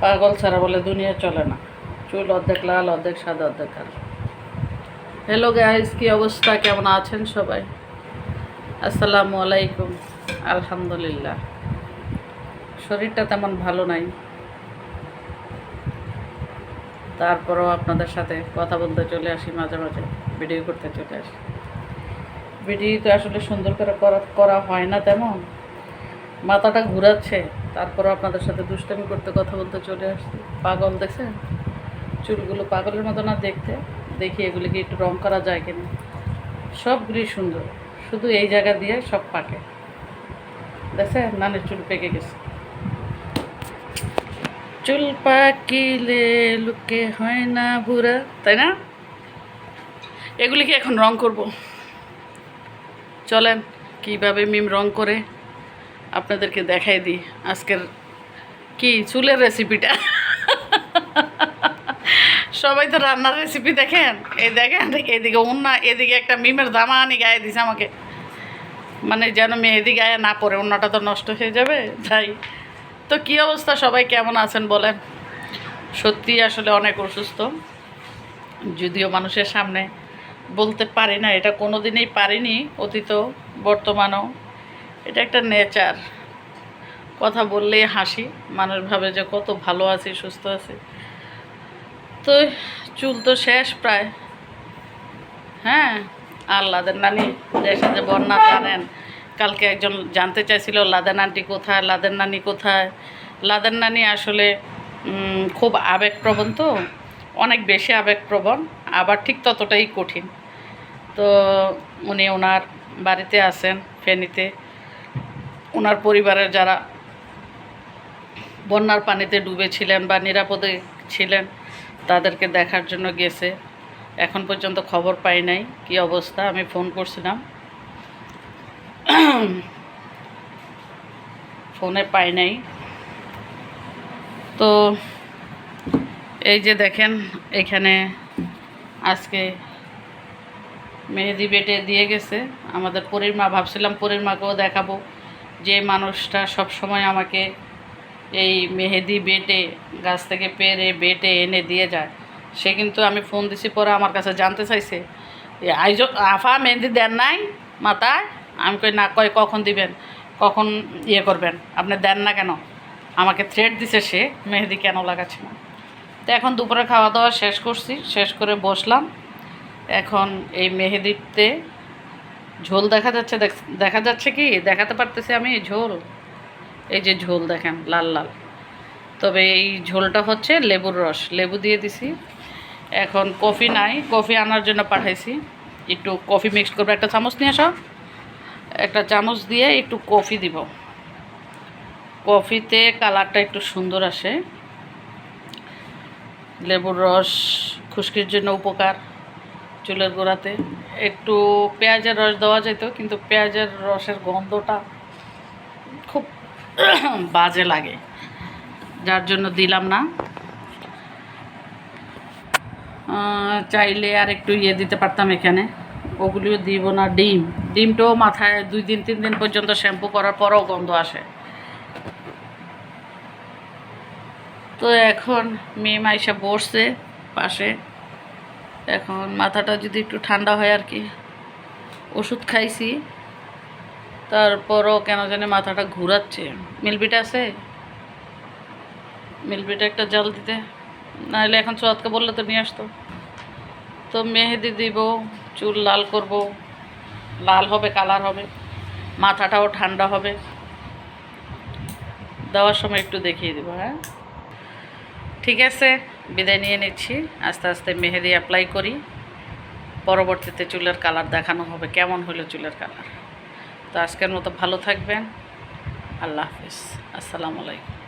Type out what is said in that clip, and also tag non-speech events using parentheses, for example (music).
পাগল ছাড়া বলে দুনিয়া চলে না। চুল অর্ধেক লাল, অর্ধেক সাদা, অর্ধেক কালো। হ্যালো গাইস কি অবস্থা? কেমন আছেন সবাই? আসসালামু আলাইকুম। আলহামদুলিল্লাহ। শরীরটা তেমন ভালো নাই। তারপরও আপনাদের সাথে কথা বলতে চলে আসি, মাঝে মাঝে ভিডিও করতে চলে আসি। ভিডিও তো আসলে সুন্দর করা করা হয় না তেমন। মাথাটা ঘুরাচ্ছে, তারপরও আপনাদের সাথে দুষ্টামি করতে কথা বলতে চলে আসছে। পাগল দেখছেন? চুলগুলো পাগলের মতো না দেখতে? দেখি এগুলিকে একটু রং করা যায় কিনা। সবগুলি সুন্দর, শুধু এই জায়গা দিয়ে সব পাকে। দেখছেন? নানের চুল পেকে গেছে। চুল পাকিলে লুকে হয় না বুড়া, তাই না? এগুলিকে এখন রং করব। চলেন, কীভাবে মিম রং করে আপনাদেরকে দেখাই দিই আজকের কি চুলের রেসিপিটা সবাই তো রান্নার রেসিপি দেখেন? এই দেখেন এদিকে উন্না, এদিকে একটা মিমের দামা আনি গায়ে দিছে আমাকে। মানে যেন মেহেদি গায়ে না পড়ে অন্যটা তো নষ্ট হয়ে যাবে তাই তো কী অবস্থা? সবাই কেমন আছেন বলেন? সত্যি আসলে অনেক অসুস্থ। যদিও মানুষের সামনে বলতে পারি না, এটা কোনো দিনই পারিনি, অতীত, বর্তমানও। এটা একটা নেচার কথা বললেই হাসি মানুষ ভাবে যে কত ভালো আছি, সুস্থ আছি। তো চুল তো শেষ প্রায়। হ্যাঁ আর নানি দেশে যে বন্যা জানেন। কালকে একজন জানতে চাইছিল লাদেন আন্টি কোথায়? লাদেন নানি কোথায়? লাদেন নানি আসলে খুব আবেগপ্রবণ তো, অনেক বেশি আবেগপ্রবণ, আবার ঠিক ততটাই কঠিন। তো উনি ওনার বাড়িতে আছেন, ফেনীতে। ওনার পরিবারের যারা বন্যার পানিতে ডুবেছিলেন বা নিরাপদে ছিলেন, তাদেরকে দেখার জন্য গেছে। এখন পর্যন্ত খবর পাই নাই কি অবস্থা, আমি ফোন করছিলাম। ফোনে পাই নাই। তো এই যে দেখেন, এখানে আজকে মেহেদি বেটে দিয়ে গেছে। আমাদের পরীর মা, ভাবছিলাম পরীর মাকেও দেখাবো। যে মানুষটা সব সময় আমাকে এই মেহেদি বেটে, গাছ থেকে পেরে, বেটে এনে দিয়ে যায়। সে কিন্তু আমি ফোন দিছি, পরে আমার কাছে জানতে চাইছে আইজ, আফা মেহেদি দেন নাই মাথায়? আমি কই, না কয় কখন দিবেন? কখন ইয়ে করবেন? আপনি দেন না কেন? আমাকে থ্রেড দিছে সে, মেহেদি কেন লাগাচ্ছে না? তো এখন দুপুরে খাওয়া দাওয়া শেষ করছি, শেষ করে বসলাম। এখন এই মেহেদিতে ঝোল দেখা যাচ্ছে দেখা যাচ্ছে কি? দেখাতে পারতেছি আমি ঝোল। এই যে ঝোল দেখেন, লাল লাল। তবে এই ঝোলটা হচ্ছে লেবুর রস। লেবু দিয়ে দিছি। এখন কফি নাই, কফি আনার জন্য পাঠাইছি। একটু কফি মিক্স করব। একটা চামচ নিয়ে আসো। একটা চামচ দিয়ে একটু কফি দিব। কফিতে কালারটা একটু সুন্দর আসে। লেবুর রস খুশকির জন্য উপকার চুলের গোড়াতে। একটু পেঁয়াজের রস দেওয়া যেত কিন্তু পেঁয়াজের রসের গন্ধটা খুব (coughs) বাজে লাগে। যার জন্য দিলাম না। চাইলে আর একটু ইয়ে দিতে পারতাম এখানে। ওগুলিও দিব না, ডিম। ডিমটাও মাথায় দুই দিন, তিন দিন পর্যন্ত শ্যাম্পু করার পরও গন্ধ আসে। তো এখন মেয়ে মাইসা বসছে পাশে। এখন মাথাটা যদি একটু ঠান্ডা হয় আর কি। ওষুধ খাইছি। তারপরও কেন জানি মাথাটা ঘুরাচ্ছে। মিলবিটা আছে? মিলবিটা একটা জল দিতে। নাহলে এখন সোয়াদকে বললে তো নিয়ে আসতো। তো মেহেদি দিব, চুল লাল করব। লাল হবে, কালার হবে। মাথাটাও ঠান্ডা হবে। দেওয়ার সময় একটু দেখিয়ে দেবো হ্যাঁ? ঠিক আছে, বিদায় নিয়ে নিচ্ছি। আস্তে আস্তে মেহেদি অ্যাপ্লাই করি। পরবর্তীতে চুলের কালার দেখানো হবে। কেমন হলো চুলের কালার তো আজকের মতো ভালো থাকবেন। আল্লাহ হাফিজ। আসসালামু আলাইকুম।